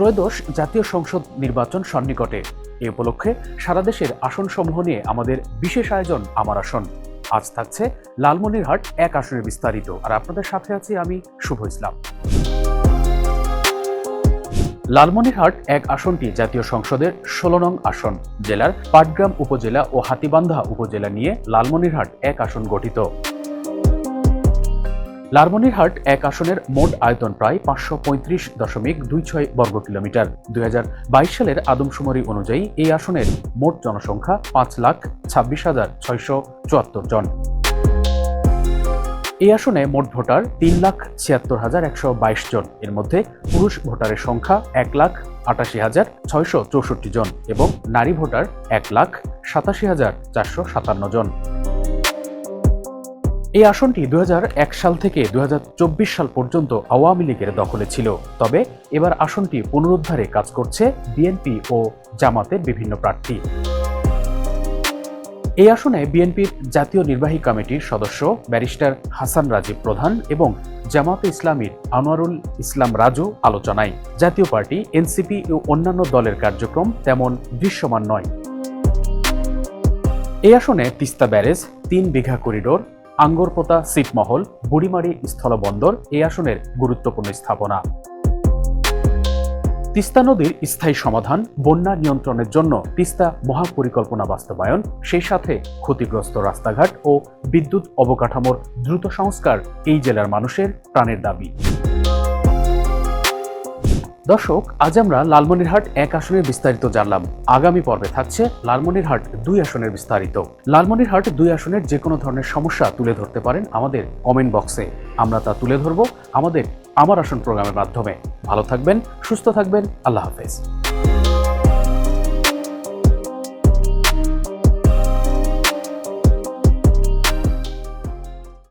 ত্রয়োদশ জাতীয় সংসদ নির্বাচন সন্নিকটে। এ উপলক্ষে সারা দেশের আসনসমূহ নিয়ে আমাদের বিশেষ আয়োজন আমার আসন। আজ থাকছে লালমনিরহাট এক আসনে বিস্তারিত। আর আপনাদের সাথে আছি আমি শুভ ইসলাম। লালমনিরহাট এক আসনটি জাতীয় সংসদের ষোলো নং আসন। জেলার পাটগ্রাম উপজেলা ও হাতিবান্ধা উপজেলা নিয়ে লালমনিরহাট এক আসন গঠিত। লালমনিরহাট এক আসনের মোট আয়তন প্রায় পাঁচশো পঁয়ত্রিশ দশমিক দুই ছয় বর্গ কিলোমিটার। দুই বাইশ সালের আদমশুমারি অনুযায়ী এই আসনের মোট জনসংখ্যা পাঁচ লাখ ছাব্বিশ হাজার ছয়শো চুয়াত্তর জন। এই আসনে মোট ভোটার তিন লাখ ছিয়াত্তর হাজার একশো বাইশ জন। এর মধ্যে পুরুষ ভোটারের সংখ্যা এক লাখ আটাশি হাজার ছয়শো চৌষট্টি জন এবং নারী ভোটার এক লাখ সাতাশি হাজার চারশো সাতান্ন জন। এই আসনটি দু হাজার এক সাল থেকে দু হাজার চব্বিশ সাল পর্যন্ত আওয়ামী লীগের দখলে ছিল। তবে এবার আসনটি পুনরুদ্ধারে কাজ করছে বিএনপি ও জামাতের বিভিন্ন প্রার্থী। এই আসনে বিএনপির জাতীয় নির্বাহী কমিটির সদস্য ব্যারিস্টার হাসান রাজীব প্রধান এবং জামাতে ইসলামীর আনোয়ারুল ইসলাম রাজু আলোচনায়। জাতীয় পার্টি, এনসিপি ও অন্যান্য দলের কার্যক্রম তেমন দৃশ্যমান নয়। এই আসনে তিস্তা ব্যারেজ, তিন বিঘা করিডোর আঙ্গরপোতা সিটমহল, বুড়িমারি স্থলবন্দর এই আসনের গুরুত্বপূর্ণ স্থাপনা। তিস্তা নদীর স্থায়ী সমাধান বন্যা নিয়ন্ত্রণের জন্য তিস্তা মহাপরিকল্পনা বাস্তবায়ন, সেই সাথে ক্ষতিগ্রস্ত রাস্তাঘাট ও বিদ্যুৎ অবকাঠামোর দ্রুত সংস্কার এই জেলার মানুষের প্রাণের দাবি। দর্শক, আজ আমরা লালমনিরহাট এক আসনের বিস্তারিত জানলাম। আগামী পর্বে থাকছে লালমনিরহাট দুই আসনের বিস্তারিত। লালমনিরহাট দুই আসনের যে কোনো ধরনের সমস্যা তুলে ধরতে পারেন আমাদের কমেন্ট বক্সে। আমরা তা তুলে ধরব আমাদের আমার আসন প্রোগ্রামের মাধ্যমে। ভালো থাকবেন, সুস্থ থাকবেন, আল্লাহ হাফেজ।